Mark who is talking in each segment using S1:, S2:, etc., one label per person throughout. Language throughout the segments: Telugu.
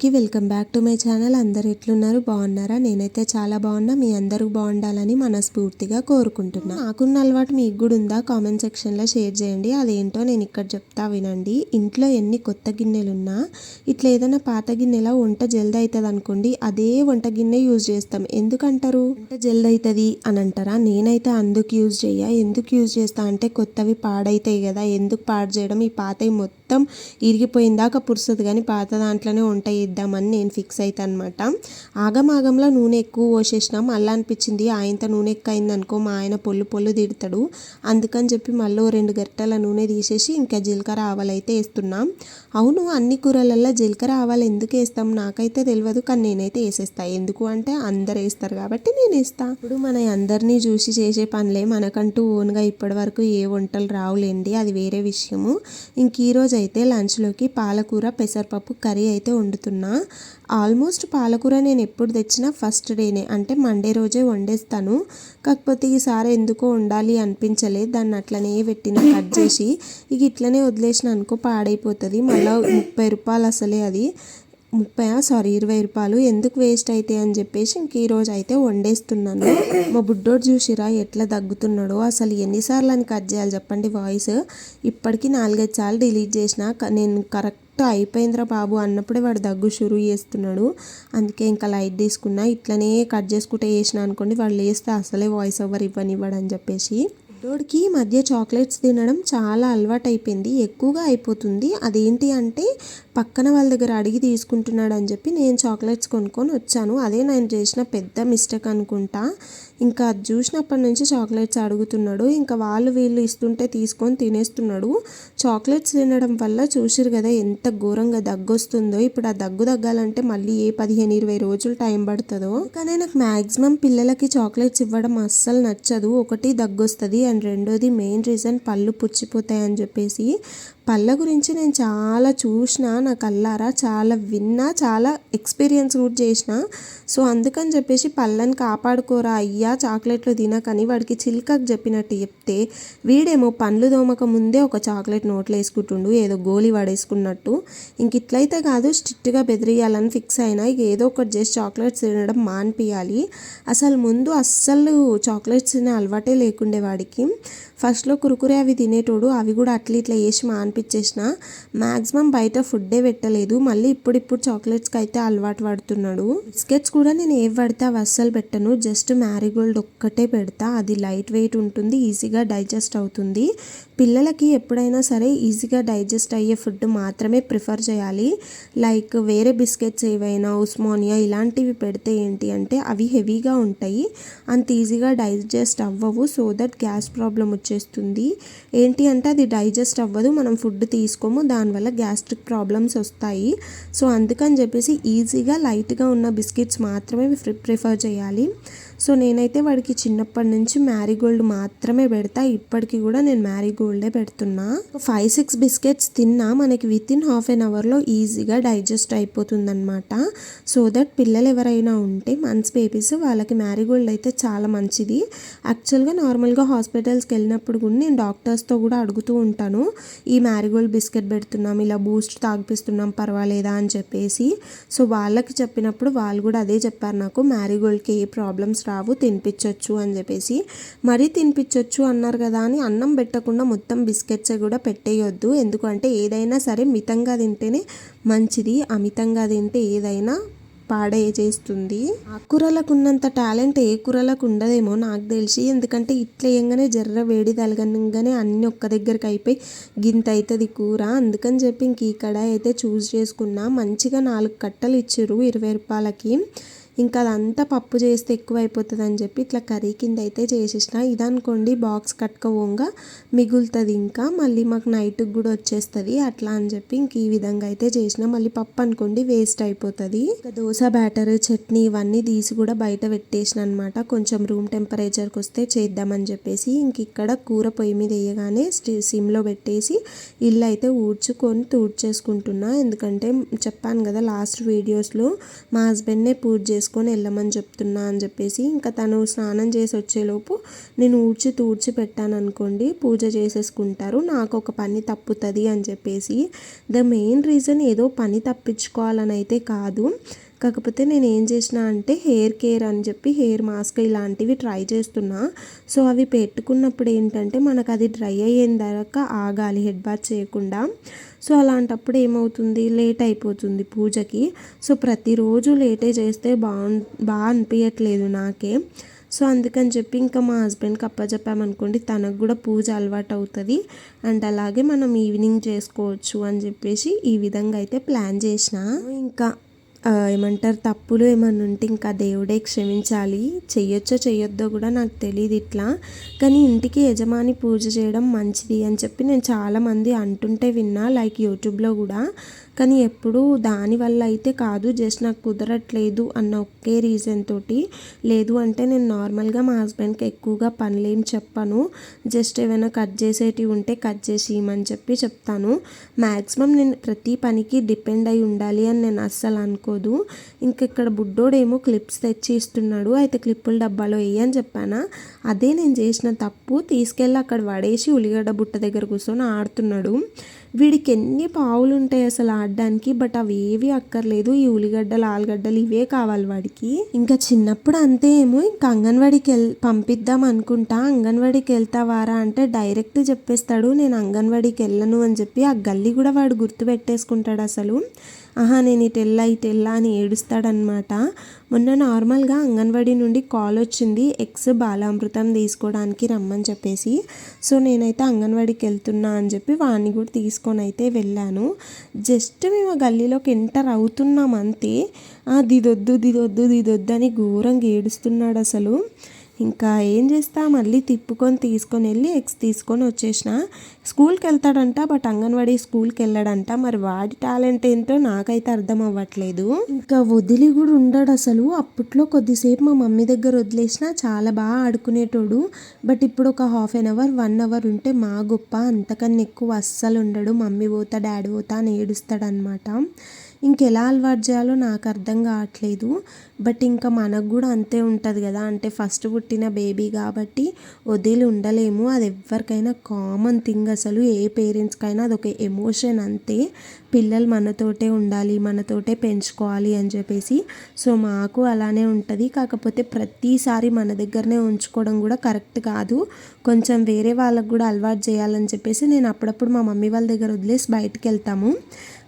S1: అందరికీ welcome back to my channel. అందరు ఎట్లున్నారు? బాగున్నారా? నేనైతే చాలా బాగున్నా. మీ అందరూ బాగుండాలని మనస్ఫూర్తిగా కోరుకుంటున్నా. నాకున్న అలవాటు మీకు కూడా ఉందా? కామెంట్ సెక్షన్లో షేర్ చేయండి. అదేంటో నేను ఇక్కడ చెప్తా వినండి. ఇంట్లో ఎన్ని కొత్త గిన్నెలు ఉన్నా ఇట్లా ఏదైనా పాత గిన్నెలో వంట జల్ది అవుతుంది అనుకోండి అదే వంట గిన్నె యూజ్ చేస్తాం. ఎందుకంటారు? వంట జల్ది అవుతుంది అని అంటారా? నేనైతే అందుకు యూజ్ చేయ ఎందుకు యూజ్ చేస్తా అంటే కొత్తవి పాడైతాయి కదా. ఎందుకు పాడు చేయడం? ఈ పాతవి మొత్తం ఇరిగిపోయిందాక పురుస్తుంది కానీ పాత దాంట్లోనే వంట ఇద్దామని నేను ఫిక్స్ అవుతాను అనమాట ఆగమాగంలో నూనె ఎక్కువ పోసేసినాం. అలా అనిపించింది ఆయనతో నూనె ఎక్కువ అయింది అనుకో మా ఆయన పొల్లు పొల్లు తిడతాడు. అందుకని చెప్పి మళ్ళీ రెండు గరిటెల నూనె తీసేసి ఇంకా జీలకర్ర ఆవాలు అయితే వేస్తున్నాం. అవును అన్ని కూరలల్లో జీలకర్ర ఆవాలు ఎందుకు వేస్తాం? నాకైతే తెలియదు కానీ నేనైతే వేసేస్తా. ఎందుకు అంటే అందరు వేస్తారు కాబట్టి నేను వేస్తా. ఇప్పుడు మన అందరినీ చూసి చేసే పనులే మనకంటూ ఓన్గా ఇప్పటి వరకు ఏ వంటలు రావులేండి అది వేరే విషయము. ఇంక ఈరోజు అయితే లంచ్లోకి పాలకూర పెసరపప్పు కర్రీ అయితే వండుతున్నాం ఆల్మోస్ట్ పాలకూర నేను ఎప్పుడు తెచ్చినా ఫస్ట్ డేనే. అంటే మండే రోజే వండేస్తాను. కాకపోతే ఈసారి ఎందుకో వండాలి అనిపించలేదు దాన్ని అట్లనే పెట్టిన కట్ చేసి ఇక ఇట్లనే వదిలేసిన అనుకో పాడైపోతుంది. మళ్ళీ ముప్పై రూపాయలు అసలే అది. ముప్పై సారీ ఇరవై రూపాయలు ఎందుకు వేస్ట్ అయితే అని చెప్పేసి ఇంక ఈరోజు అయితే వండేస్తున్నాను. మా బుడ్డోడు చూసిరా ఎట్లా దగ్గుతున్నాడో అసలు ఎన్నిసార్లు అని కట్ చేయాలి చెప్పండి వాయిస్ ఇప్పటికీ నాలుగైదు సార్లు డిలీట్ చేసిన నేను కరెక్ట్ అయిపోయిందిరా బాబు అన్నప్పుడే వాడు దగ్గు షురు చేస్తున్నాడు. అందుకే ఇంకా లైట్ తీసుకున్నా ఇట్లనే కట్ చేసుకుంటే వేసిన అనుకోండి వాళ్ళు వేస్తే అసలే వాయిస్ ఓవర్ ఇవ్వనివ్వడు అని చెప్పేసి. బుడ్డోడికి మధ్య చాక్లెట్స్ తినడం చాలా అలవాటైపోయింది. ఎక్కువగా అయిపోతుంది. అదేంటి అంటే పక్కన వాళ్ళ దగ్గర అడిగి తీసుకుంటున్నాడు అని చెప్పి నేను చాక్లెట్స్ కొనుక్కొని వచ్చాను. అదే నేను చేసిన పెద్ద మిస్టేక్ అనుకుంటా. ఇంకా అది చూసినప్పటి నుంచి చాక్లెట్స్ అడుగుతున్నాడు. ఇంకా వాళ్ళు వీళ్ళు ఇస్తుంటే తీసుకొని తినేస్తున్నాడు. చాక్లెట్స్ తినడం వల్ల చూసిరు కదా ఎంత ఘోరంగా దగ్గు వస్తుందో ఇప్పుడు ఆ దగ్గు తగ్గాలంటే మళ్ళీ ఏ పదిహేను ఇరవై రోజులు టైం పడుతుందో. కానీ నాకు మ్యాక్సిమం పిల్లలకి చాక్లెట్స్ ఇవ్వడం అస్సలు నచ్చదు. ఒకటి దగ్గు వస్తుంది అండ్ రెండోది మెయిన్ రీజన్ పళ్ళు పుచ్చిపోతాయి అని చెప్పేసి పళ్ళ గురించి నేను చాలా చూసిన నా కల్లారా చాలా విన్నా చాలా ఎక్స్పీరియన్స్ కూడా చేసిన. సో అందుకని చెప్పేసి పళ్ళని కాపాడుకోరా అయ్యా చాక్లెట్లు తినకని వాడికి చిల్కకు చెప్పినట్టు చెప్తే వీడేమో పండ్లు దోమక ముందే ఒక చాక్లెట్ నోట్లో వేసుకుంటుండు ఏదో గోలి వాడేసుకున్నట్టు. ఇంక ఇట్లయితే కాదు స్ట్రిక్ట్గా బెదిరియాలని ఫిక్స్ అయినా ఇక ఏదో ఒకటి చేసి చాక్లెట్స్ తినడం మానిపించాలి అసలు ముందు అస్సలు చాక్లెట్స్ తినే అలవాటే లేకుండే వాడికి. ఫస్ట్లో కురుకురే అవి తినేటోడు అవి కూడా అట్లా ఇట్లా వేసి పంపించేసిన మ్యాక్సిమం బయట ఫుడ్డే పెట్టలేదు. మళ్ళీ ఇప్పుడిప్పుడు చాక్లెట్స్కి అయితే అలవాటు పడుతున్నాడు. బిస్కెట్స్ కూడా నేను ఏవి పడితే అవి అస్సలు పెట్టను. జస్ట్ మ్యారీగోల్డ్ ఒక్కటే పెడతా. అది లైట్ వెయిట్ ఉంటుంది ఈజీగా డైజెస్ట్ అవుతుంది. పిల్లలకి ఎప్పుడైనా సరే ఈజీగా డైజెస్ట్ అయ్యే ఫుడ్ మాత్రమే ప్రిఫర్ చేయాలి. లైక్ వేరే బిస్కెట్స్ ఏవైనా ఉస్మానియా ఇలాంటివి పెడితే ఏంటి అంటే అవి హెవీగా ఉంటాయి. అంత ఈజీగా డైజెస్ట్ అవ్వవు. సో దట్ గ్యాస్ ప్రాబ్లం వచ్చేస్తుంది. ఏంటి అంటే అది డైజెస్ట్ అవ్వదు. మనం ఫుడ్ తీసుకోము దానివల్ల గ్యాస్ట్రిక్ ప్రాబ్లమ్స్ వస్తాయి. సో అందుకని చెప్పేసి ఈజీగా లైట్గా ఉన్న బిస్కెట్స్ మాత్రమే ప్రిఫర్ చేయాలి. సో నేనైతే వాడికి చిన్నప్పటి నుంచి మ్యారీగోల్డ్ మాత్రమే పెడతా. ఇప్పటికి కూడా నేను మ్యారీగోల్డే పెడుతున్నా. ఫైవ్ సిక్స్ బిస్కెట్స్ తిన్నా. మనకి విత్ ఇన్ హాఫ్ అన్ అవర్లో ఈజీగా డైజెస్ట్ అయిపోతుందన్నమాట. సో దట్ పిల్లలు ఎవరైనా ఉంటే మంత్స్ బేబీస్ వాళ్ళకి మ్యారీగోల్డ్ అయితే చాలా మంచిది. యాక్చువల్గా నార్మల్గా హాస్పిటల్స్కి వెళ్ళినప్పుడు కూడా నేను డాక్టర్స్తో కూడా అడుగుతూ ఉంటాను. ఈ మ్యారీగోల్డ్ బిస్కెట్ పెడుతున్నాం ఇలా బూస్ట్ తాగిపిస్తున్నాం పర్వాలేదా అని చెప్పేసి. సో వాళ్ళకి చెప్పినప్పుడు వాళ్ళు కూడా అదే చెప్పారు నాకు మ్యారీగోల్డ్కి ఏ ప్రాబ్లమ్స్ రావు తినిపించవచ్చు అని చెప్పేసి. మరీ తినిపించవచ్చు అన్నారు కదా అని అన్నం పెట్టకుండా మొత్తం బిస్కెట్స్ కూడా పెట్టేయొద్దు. ఎందుకంటే ఏదైనా సరే మితంగా తింటేనే మంచిది. అమితంగా తింటే ఏదైనా పాడే చేస్తుంది. ఆకుకూరలకు ఉన్నంత టాలెంట్ ఏ కూరలకు ఉండదేమో నాకు తెలిసి. ఎందుకంటే ఇట్లా వేయంగానే జర్ర వేడి తలగనగానే అన్ని ఒక్క దగ్గరికి అయిపోయి గింత అవుతుంది కూర. అందుకని చెప్పి ఇంక ఈ కడాయి అయితే చూస్ చేసుకున్నా. మంచిగా నాలుగు కట్టలు ఇచ్చారు ఇరవై రూపాయలకి. ఇంకా అదంతా పప్పు చేస్తే ఎక్కువ అయిపోతుంది అని చెప్పి ఇట్లా కర్రీ కింద అయితే చేసేసిన. ఇదనుకోండి బాక్స్ కట్టుకోగా మిగులుతుంది ఇంకా. మళ్ళీ మాకు నైట్కి కూడా వచ్చేస్తుంది అట్లా అని చెప్పి ఇంక ఈ విధంగా అయితే చేసిన. మళ్ళీ పప్పు అనుకోండి వేస్ట్ అయిపోతుంది. ఇంకా దోశ బ్యాటర్ చట్నీ ఇవన్నీ తీసి కూడా బయట పెట్టేసిన అనమాట కొంచెం రూమ్ టెంపరేచర్కి వస్తే చేద్దామని చెప్పేసి ఇంక ఇక్కడ కూర పొయ్యి మీద వేయగానే సిమ్లో పెట్టేసి ఇల్లు అయితే ఊడ్చుకొని తూడ్చేసుకుంటున్నా. ఎందుకంటే చెప్పాను కదా లాస్ట్ వీడియోస్లో మా హస్బెండ్నే పూజ చేసుకుంటున్నాను చేసుకొని వెళ్ళమని చెప్తున్నా అని చెప్పేసి ఇంకా తను స్నానం చేసి వచ్చేలోపు నేను ఊడ్చి తూడ్చి పెట్టాను అనుకోండి పూజ చేసేసుకుంటారు నాకు ఒక పని తప్పుతుంది అని చెప్పేసి. ద మెయిన్ రీజన్ ఏదో పని తప్పించుకోవాలని అయితే కాదు. కాకపోతే నేను ఏం చేసిన అంటే హెయిర్ కేర్ అని చెప్పి హెయిర్ మాస్క్ ఇలాంటివి ట్రై చేస్తున్నా. సో అవి పెట్టుకున్నప్పుడు ఏంటంటే మనకు అది డ్రై అయ్యేంత దాకా ఆగాలి హెడ్ బాత్ చేయకుండా. సో అలాంటప్పుడు ఏమవుతుంది? లేట్ అయిపోతుంది పూజకి. సో ప్రతిరోజు లేటే చేస్తే బాగు బాగా అనిపించట్లేదు నాకే. సో అందుకని చెప్పి ఇంకా మా హస్బెండ్కి అప్పచెప్పామనుకోండి తనకు కూడా పూజ అలవాటు అవుతుంది. అండ్ అలాగే మనం ఈవినింగ్ చేసుకోవచ్చు అని చెప్పేసి ఈ విధంగా అయితే ప్లాన్ చేసిన. ఇంకా ఏమంటారు తప్పులు ఏమన్నా ఉంటే ఇంకా దేవుడే క్షమించాలి. చెయ్యొచ్చో చెయ్యొద్దో కూడా నాకు తెలియదు ఇట్లా. కానీ ఇంటికి యజమాని పూజ చేయడం మంచిది అని చెప్పి నేను చాలామంది అంటుంటే విన్నా లైక్ యూట్యూబ్లో కూడా. కానీ ఎప్పుడు దానివల్ల అయితే కాదు. జస్ట్ నాకు కుదరట్లేదు అన్న ఒకే రీజన్ తోటి. లేదు అంటే నేను నార్మల్గా మా హస్బెండ్కి ఎక్కువగా పనులేం చెప్పను. జస్ట్ ఏమైనా కట్ చేసేటివి ఉంటే కట్ చేసి ఇవ్వమని చెప్పి చెప్తాను. మ్యాక్సిమం నేను ప్రతి పనికి డిపెండ్ అయి ఉండాలి అని నేను అస్సలు అనుకోదు. ఇంక ఇక్కడ బుడ్డోడేమో క్లిప్స్ తెచ్చి ఇస్తున్నాడు. అయితే క్లిప్పుల డబ్బాలో వేయని చెప్పానా? అదే నేను చేసిన తప్పు. తీసుకెళ్ళి అక్కడ పడేసి ఉల్లిగడ్డ బుట్ట దగ్గర కూర్చొని ఆడుతున్నాడు. వీడికి ఎన్ని పావులు ఉంటాయి అసలు ఆడడానికి బట్ అవి ఏవి అక్కర్లేదు. ఈ ఉల్లిగడ్డలు ఆలుగడ్డలు ఇవే కావాలి వాడికి. ఇంకా చిన్నప్పుడు అంతే ఏమో ఇంకా అంగన్వాడికి వెళ్ పంపిద్దాం అనుకుంటా. అంగన్వాడికి వెళ్తావారా అంటే డైరెక్ట్ చెప్పేస్తాడు నేను అంగన్వాడికి వెళ్ళను అని చెప్పి ఆ గల్లీ కూడా వాడు గుర్తు పెట్టేసుకుంటాడు అసలు. ఆహా నేను ఇటు వెళ్ళా ఇటు వెళ్ళా అని ఏడుస్తాడనమాట మొన్న నార్మల్గా అంగన్వాడీ నుండి కాల్ వచ్చింది ఎక్స్ బాలామృతం తీసుకోవడానికి రమ్మని చెప్పేసి. సో నేనైతే అంగన్వాడీకి వెళ్తున్నా అని చెప్పి వాడిని కూడా తీసుకొని అయితే వెళ్ళాను. జస్ట్ మేము ఆ గల్లీలోకి ఎంటర్ అవుతున్నాం అంతే దిదొద్దు దిదొద్దు దిదొద్దు అని ఘోరంగా ఏడుస్తున్నాడు అసలు. ఇంకా ఏం చేస్తా? మళ్ళీ తిప్పుకొని తీసుకొని వెళ్ళి ఎక్స్ తీసుకొని వచ్చేసిన. స్కూల్కి వెళ్తాడంట బట్ అంగన్వాడీ స్కూల్కి వెళ్ళాడంట. మరి వాడి టాలెంట్ ఏంటో నాకైతే అర్థం అవ్వట్లేదు. ఇంకా వదిలి కూడా ఉండడు అసలు. అప్పట్లో కొద్దిసేపు మా మమ్మీ దగ్గర వదిలేసిన చాలా బాగా ఆడుకునేటోడు. బట్ ఇప్పుడు ఒక half an hour one hour ఉంటే మా గొప్ప అంతకన్నా ఎక్కువ అస్సలు ఉండడు. మమ్మీ పోతా డాడీ పోతా అని ఏడుస్తాడనమాట ఇంకెలా అలవాటు చేయాలో నాకు అర్థం కావట్లేదు. బట్ ఇంకా మనకు కూడా అంతే ఉంటుంది కదా. అంటే ఫస్ట్ పుట్టిన బేబీ కాబట్టి వదిలి ఉండలేము. అది ఎవరికైనా కామన్ థింగ్ అసలు. ఏ పేరెంట్స్కైనా అదొక ఎమోషన్ అంతే. పిల్లలు మనతోటే ఉండాలి మనతోటే పెంచుకోవాలి అని చెప్పేసి. సో మాకు అలానే ఉంటుంది. కాకపోతే ప్రతిసారి మన దగ్గరనే ఉంచుకోవడం కూడా కరెక్ట్ కాదు. కొంచెం వేరే వాళ్ళకు కూడా అలవాటు చేయాలని చెప్పేసి నేను అప్పుడప్పుడు మా మమ్మీ వాళ్ళ దగ్గర వదిలేసి బయటికి వెళ్తాము.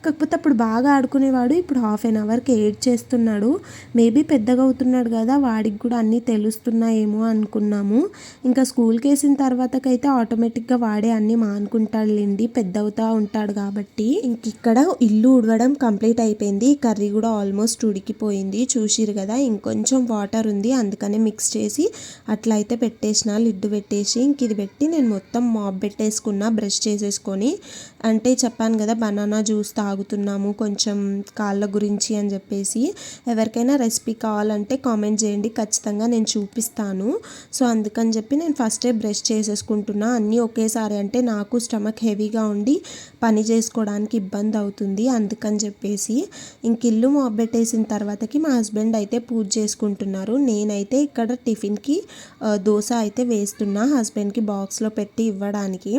S1: కాకపోతే అప్పుడు బాగా ఆడుకునేవాడు. ఇప్పుడు హాఫ్ అన్ అవర్కి ఏడ్ చేస్తున్నాడు. మేబీ పెద్దగా అవుతున్నాడు కదా వాడికి కూడా అన్నీ తెలుస్తున్నాయేమో అనుకున్నాము. ఇంకా స్కూల్కి వేసిన తర్వాతకైతే ఆటోమేటిక్గా వాడే అన్నీ మానుకుంటాడులేండి పెద్ద అవుతా ఉంటాడు కాబట్టి. ఇంక ఇక్కడ ఇల్లు ఉడవడం కంప్లీట్ అయిపోయింది. కర్రీ కూడా ఆల్మోస్ట్ ఉడికిపోయింది. చూసిరు కదా ఇంకొంచెం వాటర్ ఉంది. అందుకనే మిక్స్ చేసి అట్లా అయితే పెట్టేసిన లిడ్డు పెట్టేసి ఇంక ఇది పెట్టి నేను మొత్తం మాప్ పెట్టేసుకున్నా బ్రష్ చేసేసుకొని. అంటే చెప్పాను కదా బనానా జ్యూస్ తాగుతున్నాము కొంచెం కాళ్ళ గురించి అని చెప్పేసి. ఎవరికైనా రెసిపీ కావాలంటే కామెంట్ చేయండి. ఖచ్చితంగా నేను చూపిస్తాను. సో అందుకని చెప్పి నేను ఫస్టే బ్రష్ చేసేసుకుంటున్నా. అన్నీ ఒకేసారి అంటే నాకు స్టమక్ హెవీగా ఉండి పని చేసుకోవడానికి ఇబ్బంది అవుతుంది. అందుకని చెప్పేసి ఇంక ఇల్లు మొబ్బెట్టేసిన తర్వాతకి మా హస్బెండ్ అయితే పూజ చేసుకుంటున్నారు. నేనైతే ఇక్కడ టిఫిన్కి దోశ అయితే వేస్తున్నా హస్బెండ్కి బాక్స్లో పెట్టి ఇవ్వడానికి.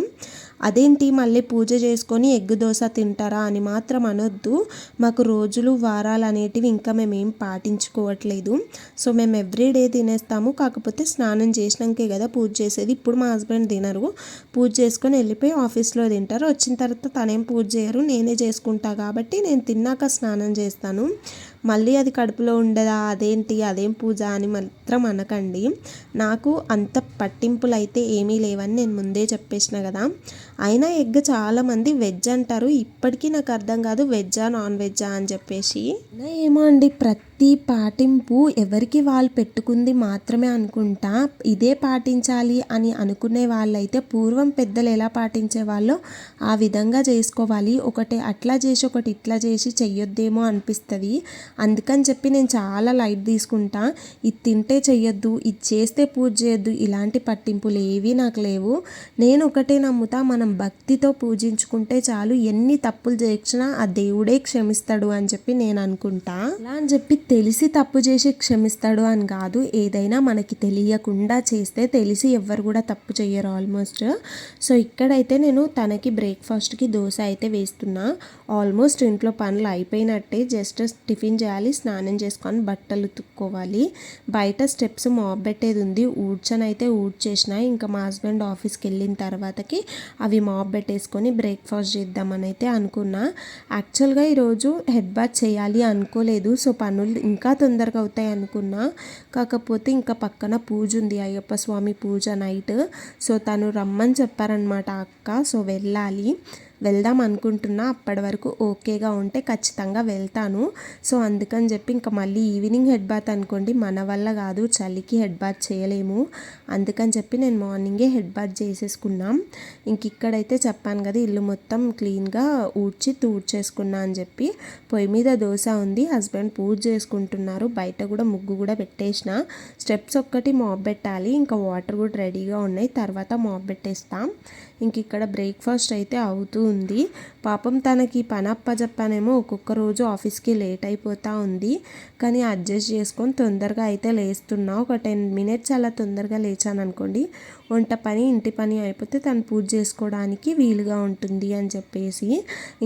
S1: అదేంటి మళ్ళీ పూజ చేసుకొని ఎగ్ దోశ తింటారా అని మాత్రం అనొద్దు. మాకు రోజులు వారాలు అనేటివి ఇంకా మేమేం పాటించుకోవట్లేదు. సో మేము ఎవ్రీడే తినేస్తాము. కాకపోతే స్నానం చేసినాకే కదా పూజ చేసేది. ఇప్పుడు మా హస్బెండ్ తినరు. పూజ చేసుకొని వెళ్ళిపోయి ఆఫీస్లో తింటారు. వచ్చిన తర్వాత తనేం పూజ చేయరు. నేనే చేసుకుంటా కాబట్టి నేను తిన్నాక స్నానం చేస్తాను. మళ్ళీ అది కడుపులో ఉండదా అదేంటి అదేం పూజ అని మాత్రం అనకండి. నాకు అంత పట్టింపులు అయితే ఏమీ లేవని నేను ముందే చెప్పేసిన కదా. అయినా ఎగ్ చాలామంది వెజ్ అంటారు. ఇప్పటికీ నాకు అర్థం కాదు వెజ్జా నాన్ వెజ్జా అని చెప్పేసి. ఏమో అండి ప్రతి పాటింపు ఎవరికి వాళ్ళు పెట్టుకుంది మాత్రమే అనుకుంటా. ఇదే పాటించాలి అని అనుకునే వాళ్ళైతే పూర్వం పెద్దలు ఎలా పాటించే వాళ్ళో ఆ విధంగా చేసుకోవాలి. ఒకటి అట్లా చేసి ఒకటి ఇట్లా చేసి చెయ్యొద్దేమో అనిపిస్తుంది. అందుకని చెప్పి నేను చాలా లైట్ తీసుకుంటా. ఇది తింటే చెయ్యొద్దు ఇది చేస్తే పూజ చేయొద్దు ఇలాంటి పట్టింపులు ఏవి నాకు లేవు. నేను ఒకటే నమ్ముతా మనం భక్తితో పూజించుకుంటే చాలు ఎన్ని తప్పులు చేసినా ఆ దేవుడే క్షమిస్తాడు అని చెప్పి నేను అనుకుంటా. అలా అని చెప్పి తెలిసి తప్పు చేసి క్షమిస్తాడు అని కాదు ఏదైనా మనకి తెలియకుండా చేస్తే తెలిసి ఎవ్వరు కూడా తప్పు చేయరు ఆల్మోస్ట్ సో ఇక్కడైతే నేను తనకి బ్రేక్ఫాస్ట్కి దోశ అయితే వేస్తున్నా. ఆల్మోస్ట్ ఇంట్లో పనులు అయిపోయినట్టే జస్ట్ టిఫిన్ చేయాలి స్నానం చేసుకొని బట్టలు ఉతుక్కోవాలి. బయట స్టెప్స్ మాప్ పెట్టేది ఉంది ఊడ్చనైతే అయితే ఊడ్చేసిన ఇంకా మా హస్బెండ్ ఆఫీస్కి వెళ్ళిన తర్వాతకి అవి మాప్ పెట్టేసుకొని బ్రేక్ఫాస్ట్ చేద్దామని అయితే అనుకున్నా. యాక్చువల్గా ఈరోజు హెడ్ బాత్ చేయాలి అనుకోలేదు. సో పనులు ఇంకా తొందరగా అవుతాయి అనుకున్నా. కాకపోతే ఇంకా పక్కన పూజ ఉంది. అయ్యప్ప స్వామి పూజ నైట్. సో తను రమ్మని చెప్పారనమాట అక్క. సో వెళ్ళాలి. వెళ్దాం అనుకుంటున్నా అప్పటి వరకు ఓకేగా ఉంటే ఖచ్చితంగా వెళ్తాను. సో అందుకని చెప్పి ఇంకా మళ్ళీ ఈవినింగ్ హెడ్ బాత్ అనుకోండి మన వల్ల కాదు చలికి హెడ్ బాత్ చేయలేము. అందుకని చెప్పి నేను మార్నింగే హెడ్ బాత్ చేసేసుకున్నాం. ఇంక ఇక్కడైతే చెప్పాను కదా ఇల్లు మొత్తం క్లీన్గా ఊడ్చి తూడ్చేసుకున్నా అని చెప్పి పొయ్యి మీద దోశ ఉంది హస్బెండ్ పూజ చేసుకుంటున్నారు బయట కూడా ముగ్గు కూడా పెట్టేసిన. స్టెప్స్ ఒక్కటి మాప్ పెట్టాలి ఇంకా వాటర్ కూడా రెడీగా ఉన్నాయి తర్వాత మాప్ పెట్టేస్తాం. ఇంక ఇక్కడ బ్రేక్ఫాస్ట్ అయితే అవుతూ ఉంది. పాపం తనకి పని అప్పచెప్పానేమో ఒక్కొక్క రోజు ఆఫీస్కి లేట్ అయిపోతూ ఉంది. కానీ అడ్జస్ట్ చేసుకొని తొందరగా అయితే లేస్తున్నా. ఒక టెన్ మినిట్స్ అలా తొందరగా లేచాను అనుకోండి వంట పని ఇంటి పని అయిపోతే తను పూజ చేసుకోవడానికి వీలుగా ఉంటుంది అని చెప్పేసి.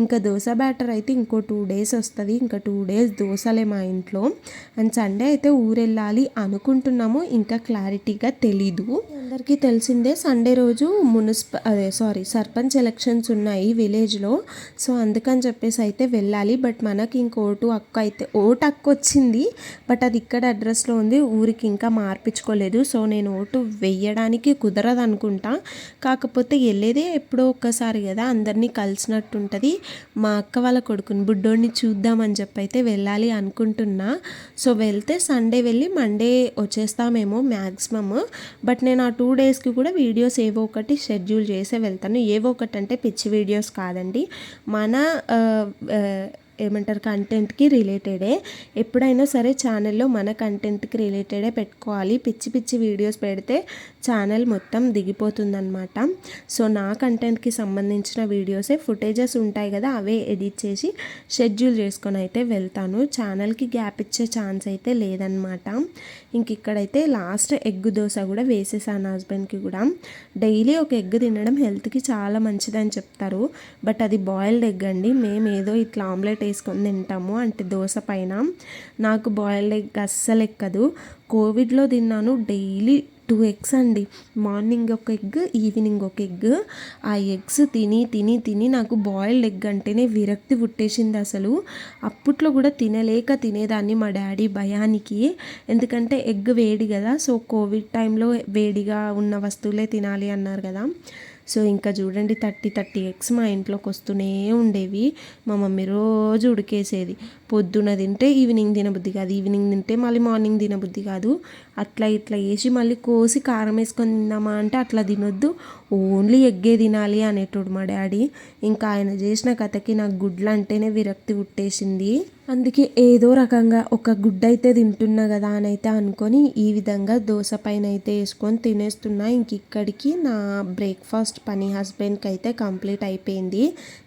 S1: ఇంకా దోశ బ్యాటర్ అయితే ఇంకో టూ డేస్ వస్తుంది. ఇంకా టూ డేస్ దోశలే మా ఇంట్లో. అండ్ సండే అయితే ఊరెళ్ళాలి అనుకుంటున్నాము ఇంకా క్లారిటీగా తెలీదు. అందరికీ తెలిసిందే సండే రోజు మున్సిప అదే సారీ సర్పంచ్ ఎలక్షన్స్ ఉన్నాయి విలేజ్లో సో అందుకని చెప్పేసి అయితే వెళ్ళాలి. బట్ మనకి ఇంకో ఓటు హక్కు అయితే ఓటు హక్కు వచ్చింది. బట్ అది ఇక్కడ అడ్రస్లో ఉంది. ఊరికి ఇంకా మార్పించుకోలేదు. సో నేను ఓటు వెయ్యడానికి కుదరదు అనుకుంటా కాకపోతే వెళ్ళేదే ఎప్పుడో ఒక్కసారి కదా అందరినీ కలిసినట్టు ఉంటుంది మా అక్క వాళ్ళ కొడుకుని బుడ్డోడిని చూద్దామని చెప్పి అయితే వెళ్ళాలి అనుకుంటున్నా. సో వెళ్తే సండే వెళ్ళి మండే వచ్చేస్తామేమో మ్యాక్సిమమ్ బట్ నేను ఆ టూ డేస్కి కూడా వీడియోస్ ఏవో ఒకటి షెడ్యూల్ చేసే వెళ్తాను. ఏవో ఒకటి అంటే పిచ్చి వీడియోస్ కాదండి. మన ఏమంటారు కంటెంట్కి రిలేటెడే ఎప్పుడైనా సరే ఛానల్లో మన కంటెంట్కి రిలేటెడే పెట్టుకోవాలి. పిచ్చి పిచ్చి వీడియోస్ పెడితే ఛానల్ మొత్తం దిగిపోతుందన్నమాట. సో నా కంటెంట్కి సంబంధించిన వీడియోసే ఫుటేజెస్ ఉంటాయి కదా అవే ఎడిట్ చేసి షెడ్యూల్ చేసుకొని అయితే వెళ్తాను. ఛానల్కి గ్యాప్ ఇచ్చే ఛాన్స్ అయితే లేదనమాట ఇంక ఇక్కడైతే లాస్ట్ ఎగ్ దోశ కూడా వేసేసాను హస్బెండ్కి కూడా. డైలీ ఒక ఎగ్ తినడం హెల్త్కి చాలా మంచిదని చెప్తారు. బట్ అది బాయిల్డ్ ఎగ్ అండి. మేము ఏదో ఇట్లా ఆమ్లెట్ వేసుకొని తింటాము అంటే దోశ పైన. నాకు బాయిల్డ్ ఎగ్ అస్సలు ఎక్కదు. కోవిడ్లో తిన్నాను. డైలీ టూ ఎగ్స్ అండి. మార్నింగ్ ఒక ఎగ్ ఈవినింగ్ ఒక ఎగ్. ఆ ఎగ్స్ తిని తిని తిని నాకు బాయిల్డ్ ఎగ్ అంటేనే విరక్తి పుట్టేసింది అసలు. అప్పట్లో కూడా తినలేక తినేదాన్ని మా డాడీ భయానికి. ఎందుకంటే ఎగ్ వేడి కదా సో కోవిడ్ టైంలో వేడిగా ఉన్న వస్తువులే తినాలి అన్నారు కదా. సో ఇంకా చూడండి థర్టీ థర్టీ ఎగ్స్ మా ఇంట్లోకి వస్తూనే ఉండేవి. మా మమ్మీ రోజు ఉడికేసేది. పొద్దున తింటే ఈవినింగ్ తినబుద్ధి కాదు ఈవినింగ్ తింటే మళ్ళీ మార్నింగ్ తినబుద్ధి కాదు. అట్లా ఇట్లా వేసి మళ్ళీ కోసి కారం వేసుకొని తిందామా అంటే అట్లా తినొద్దు. ఓన్లీ ఎగ్గే తినాలి అనేటోడు మా డాడీ. ఇంకా ఆయన చేసిన కథకి నాకు గుడ్లు అంటేనే విరక్తి పుట్టేసింది. అందుకే ఏదో రకంగా ఒక గుడ్డ అయితే తింటున్నా కదా అని అయితే అనుకొని ఈ విధంగా దోశ పైన అయితే వేసుకొని తినేస్తున్నా. ఇంక ఇక్కడికి నా బ్రేక్ఫాస్ట్ పని హస్బెండ్కి అయితే కంప్లీట్ అయిపోయింది.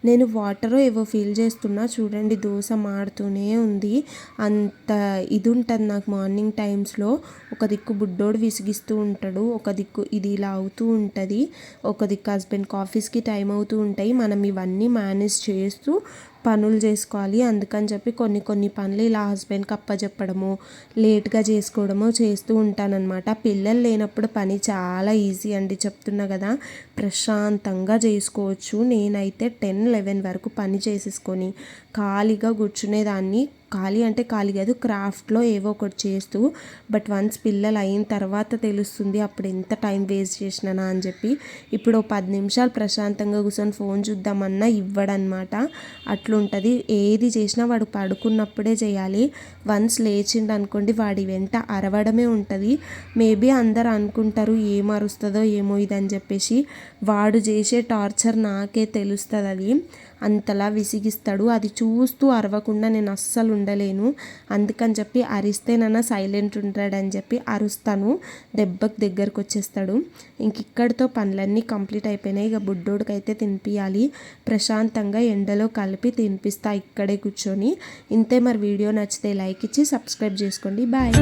S1: నేను వాటర్ ఏవో ఫిల్ చేస్తున్నా. చూడండి దోశ మాడుతూనే ఉంది. అంత ఇది ఉంటుంది నాకు మార్నింగ్ టైమ్స్లో. ఒక దిక్కు బుడ్డోడు విసిగిస్తూ ఉంటాడు ఒక దిక్కు ఇది ఇలా అవుతూ ఉంటుంది ఒక దిక్కు హస్బెండ్కి ఆఫీస్కి టైం అవుతూ ఉంటాయి. మనం ఇవన్నీ మేనేజ్ చేస్తూ పనులు చేసుకోవాలి. అందుకని చెప్పి కొన్ని కొన్ని పనులు ఇలా హస్బెండ్కి అప్పచెప్పడము లేట్గా చేసుకోవడము చేస్తూ ఉంటానన్నమాట. పిల్లలు లేనప్పుడు పని చాలా ఈజీ అండి చెప్తున్నా కదా. ప్రశాంతంగా చేసుకోవచ్చు. నేనైతే టెన్ లెవెన్ వరకు పని చేసేసుకొని ఖాళీగా కూర్చునేదాన్ని. ఖాళీ అంటే ఖాళీ కాదు క్రాఫ్ట్లో ఏవో ఒకటి చేస్తూ. బట్ వన్స్ పిల్లలు అయిన తర్వాత తెలుస్తుంది అప్పుడు ఎంత టైం వేస్ట్ చేసినానా అని చెప్పి. ఇప్పుడు పది నిమిషాలు ప్రశాంతంగా కూర్చొని ఫోన్ చూద్దామన్నా ఇవ్వడనమాట. అట్లుంటుంది. ఏది చేసినా వాడు పడుకున్నప్పుడే చేయాలి. వన్స్ లేచిండు అనుకోండి వాడి వెంట అరవడమే ఉంటుంది. మేబీ అందరు అనుకుంటారు ఏం అరుస్తుందో ఏమో ఇదని చెప్పేసి. వాడు చేసే టార్చర్ నాకే తెలుస్తుంది అది. అంతలా విసిగిస్తాడు. అది చూస్తూ అరవకుండా నేను అస్సలు ఉండలేను. అందుకని చెప్పి అరిస్తేనన్నా సైలెంట్ ఉంటాడని చెప్పి అరుస్తాను. దెబ్బకు దగ్గరకు వచ్చేస్తాడు ఇంక ఇక్కడితో పనులన్నీ కంప్లీట్ అయిపోయినాయి. ఇక బుడ్డోడికి అయితే తినిపించాలి ప్రశాంతంగా ఎండలో కలిపి తినిపిస్తా ఇక్కడే కూర్చొని. ఇంతే మరి వీడియో నచ్చితే లైక్ ఇచ్చి సబ్స్క్రైబ్ చేసుకోండి. బాయ్.